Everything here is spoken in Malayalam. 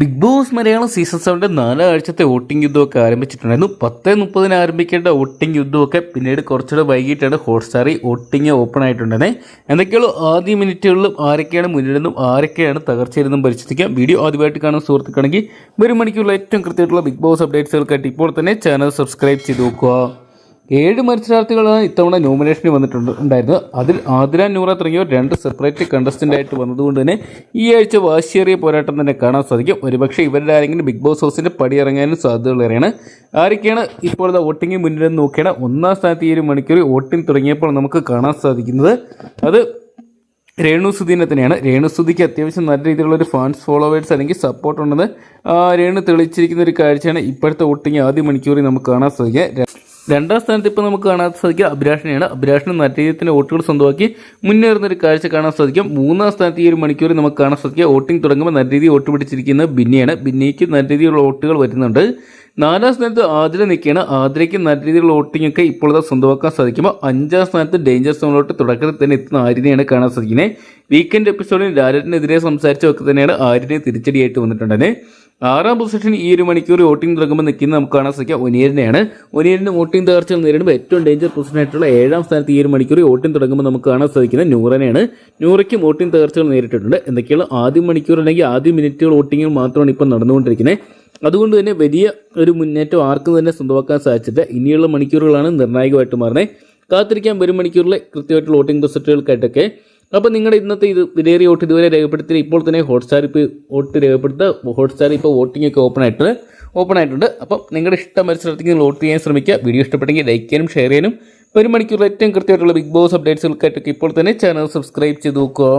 ബിഗ് ബോസ് മലയാളം സീസൺ സെവന്റെ നാലാഴ്ചത്തെ വോട്ടിംഗ് യുദ്ധമൊക്കെ ആരംഭിച്ചിട്ടുണ്ടായിരുന്നു. പത്ത് മുപ്പതിന് ആരംഭിക്കേണ്ട വോട്ടിംഗ് യുദ്ധമൊക്കെ പിന്നീട് കുറച്ചുകൂടെ വൈകിട്ടാണ് ഹോട്ട്സ്റ്റാറിൽ വോട്ടിംഗ് ഓപ്പൺ ആയിട്ടുണ്ടെന്നേ എന്തൊക്കെയുള്ളൂ ആദ്യ മിനിറ്റുകളിലും ആരൊക്കെയാണ് മുന്നിലെന്നും ആരൊക്കെയാണ് തകർച്ചയിലെന്നും പരിശോധിക്കാം. വീഡിയോ ആദ്യമായിട്ട് കാണുന്ന സുഹൃത്തുക്കാണെങ്കിൽ ഒരു മണിക്കുള്ള ഏറ്റവും കൃത്യമായിട്ടുള്ള ബിഗ് ബോസ് അപ്ഡേറ്റ്സുകൾക്കായിട്ട് ഇപ്പോൾ തന്നെ ചാനൽ സബ്സ്ക്രൈബ് ചെയ്ത് നോക്കുക. ഏഴ് മത്സരാർത്ഥികളാണ് ഇത്തവണ നോമിനേഷന് വന്നിട്ടുണ്ട് ഉണ്ടായിരുന്നത് അതിൽ ആതിര നൂറ തുടങ്ങിയവർ രണ്ട് സെപ്പറേറ്റ് കണ്ടസ്റ്റന്റ് ആയിട്ട് വന്നതുകൊണ്ട് തന്നെ ഈ ആഴ്ച വാശിയേറിയ പോരാട്ടം തന്നെ കാണാൻ സാധിക്കും. ഒരുപക്ഷെ ഇവരുടെ ആരെങ്കിലും ബിഗ് ബോസ് ഹൗസിന്റെ പടിയിറങ്ങാനും സാധ്യതകളേറെയാണ് ആരൊക്കെയാണ് ഇപ്പോഴത്തെ വോട്ടിംഗ് മുന്നിലെന്ന് നോക്കിയാണ് ഒന്നാം സ്ഥാനത്ത് ഈ ഒരു മണിക്കൂർ വോട്ടിംഗ് തുടങ്ങിയപ്പോൾ നമുക്ക് കാണാൻ സാധിക്കുന്നത് അത് രേണു സുധീനെ തന്നെയാണ്. രേണു സുധിക്ക് അത്യാവശ്യം നല്ല രീതിയിലുള്ള ഒരു ഫാൻസ് ഫോളോവേഴ്സ് അല്ലെങ്കിൽ സപ്പോർട്ട് ഉണ്ടെന്ന് രേണു തെളിയിച്ചിരിക്കുന്ന ഒരു കാഴ്ചയാണ് ഇപ്പോഴത്തെ വോട്ടിംഗ് ആദ്യ മണിക്കൂറിൽ നമുക്ക് കാണാൻ സാധിക്കുക. രണ്ടാം സ്ഥാനത്ത് ഇപ്പോൾ നമുക്ക് കാണാൻ സാധിക്കുക അഭിലാഷിനെയാണ്. അഭിലാഷിന് നല്ല രീതിയിൽ വോട്ടുകൾ സ്വന്തമാക്കി മുന്നേറുന്ന ഒരു കാഴ്ച കാണാൻ സാധിക്കും. മൂന്നാം സ്ഥാനത്ത് ഈ ഒരു മണിക്കൂറിൽ നമുക്ക് കാണാൻ സാധിക്കുക വോട്ടിംഗ് തുടങ്ങുമ്പോൾ നല്ല രീതിയിൽ വോട്ട് പിടിച്ചിരിക്കുന്നത് ബിന്നിയാണ്. ബിന്നിക്ക് നല്ല രീതിയിലുള്ള വോട്ടുകൾ വരുന്നുണ്ട്. നാലാം സ്ഥാനത്ത് ആതിര നിൽക്കുകയാണ്. ആതിരയ്ക്ക് നല്ല രീതിയിലുള്ള വോട്ടിംഗ് ഒക്കെ ഇപ്പോഴത്തെ സ്വന്തമാക്കാൻ സാധിക്കുമ്പോൾ അഞ്ചാം സ്ഥാനത്ത് ഡേഞ്ചർ സോണിലോട്ട് തുടക്കത്തിൽ തന്നെ എത്തുന്ന ആര്യനെയാണ് കാണാൻ സാധിക്കുന്നത്. വീക്കെൻഡ് എപ്പിസോഡിൽ രാജനെതിരെ സംസാരിച്ചൊക്കെ തന്നെയാണ് ആര്യനെ തിരിച്ചടിയായിട്ട് വന്നിട്ടുണ്ടെന്ന് ആറാം പൊസിഷൻ ഈ ഒരു മണിക്കൂർ വോട്ടിംഗ് തുടങ്ങുമ്പോൾ നിൽക്കുന്ന നമുക്ക് കാണാൻ സാധിക്കുക ഒനിയറിനെയാണ് ഒനിയറിന്റെ വോട്ടിംഗ് തകർച്ച നേരിടുമ്പോൾ ഏറ്റവും ഡേഞ്ചർ പൊസിഷൻ ആയിട്ടുള്ള ഏഴാം സ്ഥാനത്ത് ഈ ഒരു മണിക്കൂർ വോട്ടിംഗ് തുടങ്ങുമ്പോൾ നമുക്ക് കാണാൻ സാധിക്കുന്നത് നൂറനെയാണ്. നൂറയ്ക്ക് വോട്ടിംഗ് തകർച്ചകൾ നേരിട്ടിട്ടുണ്ട്. എന്തൊക്കെയാണ് ആദ്യ മണിക്കൂർ അല്ലെങ്കിൽ ആദ്യ മിനിറ്റുകൾ വോട്ടിംഗ് മാത്രമാണ് ഇപ്പോൾ നടന്നുകൊണ്ടിരിക്കുന്നത്. അതുകൊണ്ട് തന്നെ വലിയ ഒരു മുന്നേറ്റം ആർക്കും തന്നെ സ്വന്തമാക്കാൻ സാധിച്ചില്ല ഇനിയുള്ള മണിക്കൂറുകളാണ് നിർണായകമായിട്ട് മാറുന്നത്. കാത്തിരിക്കാൻ വരും മണിക്കൂറിലെ കൃത്യമായിട്ടുള്ള വോട്ടിംഗ് റിസൾട്ടുകൾക്കായിട്ടൊക്കെ അപ്പോൾ നിങ്ങളുടെ ഇന്നത്തെ ഇത് വിലയേറിയ വോട്ട് ഇതുവരെ രേഖപ്പെടുത്തിയില്ല. ഇപ്പോൾ തന്നെ ഹോട്ട്സ്റ്റാർ ഇപ്പോൾ വോട്ട് രേഖപ്പെടുത്തുക ഹോട്ട്സ്റ്റാർ ഇപ്പോൾ വോട്ടിംഗ് ഒക്കെ ഓപ്പൺ ആയിട്ട് ഓപ്പൺ ആയിട്ടുണ്ട്. അപ്പം നിങ്ങളുടെ ഇഷ്ടം മത്സരത്തിൽ നിങ്ങൾ വോട്ട് ചെയ്യാൻ ശ്രമിക്കുക. വീഡിയോ ഇഷ്ടപ്പെട്ടെങ്കിൽ ലൈക്ക് ചെയ്യാനും ഷെയർ ചെയ്യാനും. ഒരു മണിക്കൂറിൽ ഏറ്റവും കൃത്യമായിട്ടുള്ള ബിഗ് ബോസ് അപ്ഡേറ്റ്സുകൾക്കായിട്ടൊക്കെ ഇപ്പോൾ തന്നെ ചാനൽ സബ്സ്ക്രൈബ് ചെയ്ത് നോക്കുക.